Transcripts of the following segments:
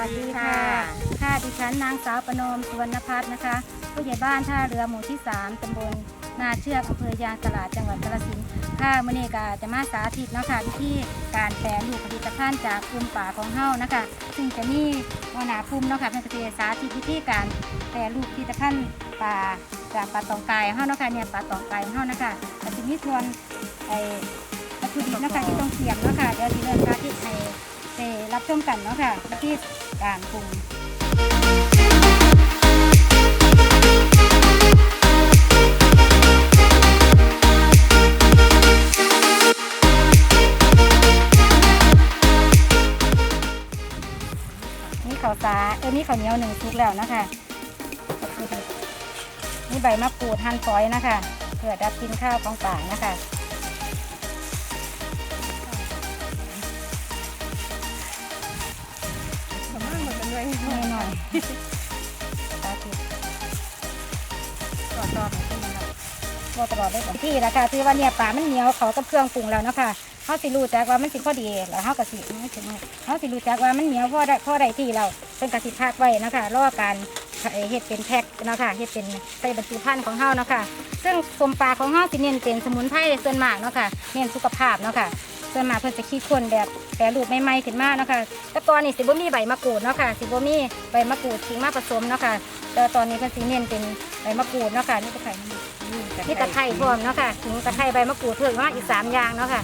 ท่าท่าดิฉันนางสาวประนอมสุวรรณพัฒน์นะคะ ผู้ใหญ่บ้านท่าเรือหมู่ที่ 3ตำบลนาเชือกอำเภอยางตลาดจังหวัดกาฬสินธุ์ค่ะมื่อนี้ก็จะมาสาธิตเนาะค่ะวิธีการแปรรูปผลิตภัณฑ์จากกลุ่มป่าของเฮานะคะ ซึ่งจะมีวนาภูมิเนาะค่ะเป็นประเทศสาธิตวิธีการแปรรูปผลิตภัณฑ์ป่าจากปลาตองกายเฮาเนาะค่ะเนี่ยปลาตองกายเฮานะคะแต่จะมีส่วนไอ้วัตถุดิบเนาะคะที่ต้องเตรียมเนาะค่ะเดี๋ยวที่เริ่มสาธิตให้ได้รับชมกันเนาะค่ะวิ การปรุงนี่ข้าวสาเออนี่ข้าวเหนียวหนึ่งชุกแล้วนะคะ นี่ใบมะกรูดหั่นฝอยนะคะ เพื่อดับกลินข้าวของป่านะคะ น่อยตาติดต่อต่อไปที่นี่ครับว่าตลอดได้ของที่แล้วค่ะคือว่าเนี่ยป่ามันเหนียวเขากับเครื่องปรุงแล้วนะคะเขาสิรู้จักว่ามันสิพอดีแล้วเขากะสิไม่ถึงเขาสิรู้จักว่ามันเหนียวพอได้พอได้ที่เราเป็นกะสิพักไว้นะคะรอการเฮ็ดเป็นแพ็คนะค่ะเฮ็ดเป็นใส่บรรจุภัณฑ์ของเฮาเนาะค่ะซึ่งกลมปลาของเฮาสิเน้นเป็นสมุนไพรส่วนมากเนาะค่ะเน้นสุขภาพเนาะค่ะ ส่วนมากเพิ่นจะคิดคนแบบแปรรูปใหม่ๆขึ้นมาเนาะค่ะแต่ก่อนนี่สิบ่มีใบมะกรูดเนาะค่ะสิบ่มีใบมะกรูดทิ้งมาผสมเนาะค่ะแต่ตอนนี้เพิ่นสิเน้นเป็นใบมะกรูดเนาะค่ะนี่ตะไคร้นี่ตะไคร้พร้อมเนาะค่ะทิ้งตะไคร้ใบมะกรูดเพิ่มมาอีกสามอย่างเนาะคะค่ะ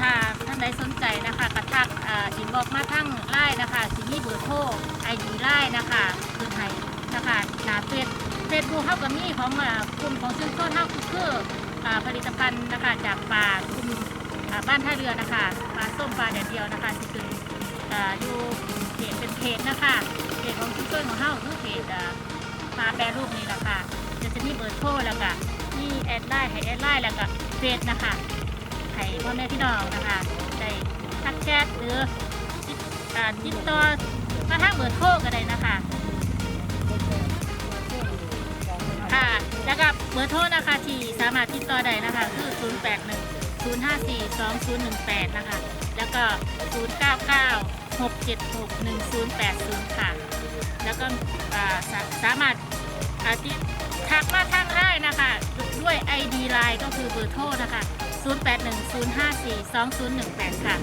ถ้าท่านใดสนใจนะคะกระทักอินบอกมาทั้งไล่นะคะสิมีเบอร์โทรไอดีไล่นะคะคือไทยนะคะหนาเฟซเฟซบุ๊กเท่ากับมีของกลุ่มของซึ่งต้นเท่าคืออผลิตภัณฑ์นะคะจากปลากลุ่มบ้านท่าเรือนะคะปลาส้มปลาแดดเดียวนะคะที่คืออยู่เพจเป็นเพจนะคะเพจของซึ่งต้นของเท่าคือเพจปลาแปรรูปนี่แหละค่ะจะจะมีเบอร์โทรแล้วก็มีแอดไลน์ให้แอดไลน์แล้วก็เฟซนะคะ ให้พ่อแม่พี่น้องนะคะได้ทักแชทหรือติดอ่าติดต่อมาทางเบอร์โทรก็ได้นะคะ ค่ะ แล้วก็เบอร์โทรนะคะที่สามารถติดต่อได้นะคะ คือ 0 8 1 0 5 4 2 0 1 8 นะคะ แล้วก็ 0 9 9 6 7 6 1 0 8 0 ค่ะ แล้วก็สาสามารถอาติดทักมาทางได้นะคะ ด้วย ID Line ก็คือเบอร์โทรนะคะ 0810542018 ค่ะ